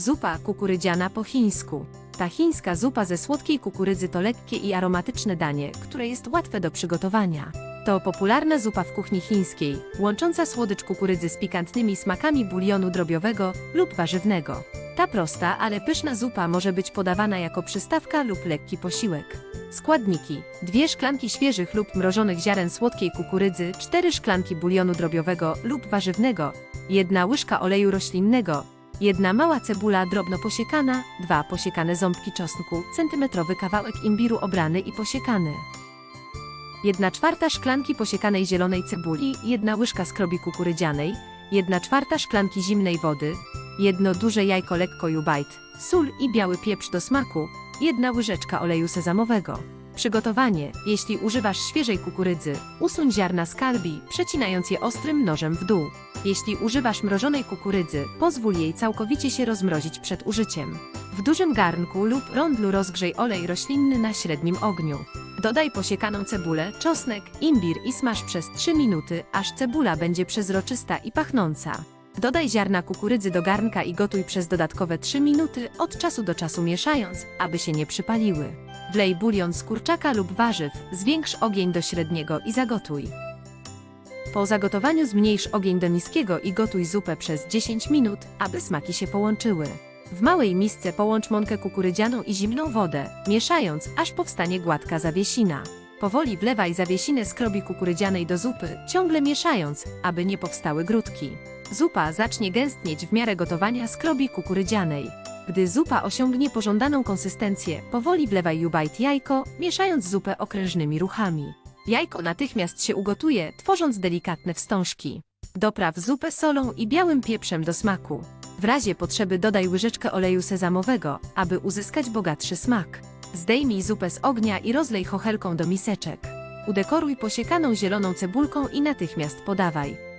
Zupa kukurydziana po chińsku. Ta chińska zupa ze słodkiej kukurydzy to lekkie i aromatyczne danie, które jest łatwe do przygotowania. To popularna zupa w kuchni chińskiej, łącząca słodycz kukurydzy z pikantnymi smakami bulionu drobiowego lub warzywnego. Ta prosta, ale pyszna zupa może być podawana jako przystawka lub lekki posiłek. Składniki: dwie szklanki świeżych lub mrożonych ziaren słodkiej kukurydzy, cztery szklanki bulionu drobiowego lub warzywnego, jedna łyżka oleju roślinnego, jedna mała cebula drobno posiekana, dwa posiekane ząbki czosnku, centymetrowy kawałek imbiru obrany i posiekany. 1 czwarta szklanki posiekanej zielonej cebuli, jedna łyżka skrobi kukurydzianej, 1 czwarta szklanki zimnej wody, jedno duże jajko lekko jubajt, sól i biały pieprz do smaku, jedna łyżeczka oleju sezamowego. Przygotowanie. Jeśli używasz świeżej kukurydzy, usuń ziarna z kalbi, przecinając je ostrym nożem w dół. Jeśli używasz mrożonej kukurydzy, pozwól jej całkowicie się rozmrozić przed użyciem. W dużym garnku lub rondlu rozgrzej olej roślinny na średnim ogniu. Dodaj posiekaną cebulę, czosnek, imbir i smaż przez 3 minuty, aż cebula będzie przezroczysta i pachnąca. Dodaj ziarna kukurydzy do garnka i gotuj przez dodatkowe 3 minuty, od czasu do czasu mieszając, aby się nie przypaliły. Wlej bulion z kurczaka lub warzyw, zwiększ ogień do średniego i zagotuj. Po zagotowaniu zmniejsz ogień do niskiego i gotuj zupę przez 10 minut, aby smaki się połączyły. W małej misce połącz mąkę kukurydzianą i zimną wodę, mieszając, aż powstanie gładka zawiesina. Powoli wlewaj zawiesinę skrobi kukurydzianej do zupy, ciągle mieszając, aby nie powstały grudki. Zupa zacznie gęstnieć w miarę gotowania skrobi kukurydzianej. Gdy zupa osiągnie pożądaną konsystencję, powoli wlewaj jubajt jajko, mieszając zupę okrężnymi ruchami. Jajko natychmiast się ugotuje, tworząc delikatne wstążki. Dopraw zupę solą i białym pieprzem do smaku. W razie potrzeby dodaj łyżeczkę oleju sezamowego, aby uzyskać bogatszy smak. Zdejmij zupę z ognia i rozlej chochelką do miseczek. Udekoruj posiekaną zieloną cebulką i natychmiast podawaj.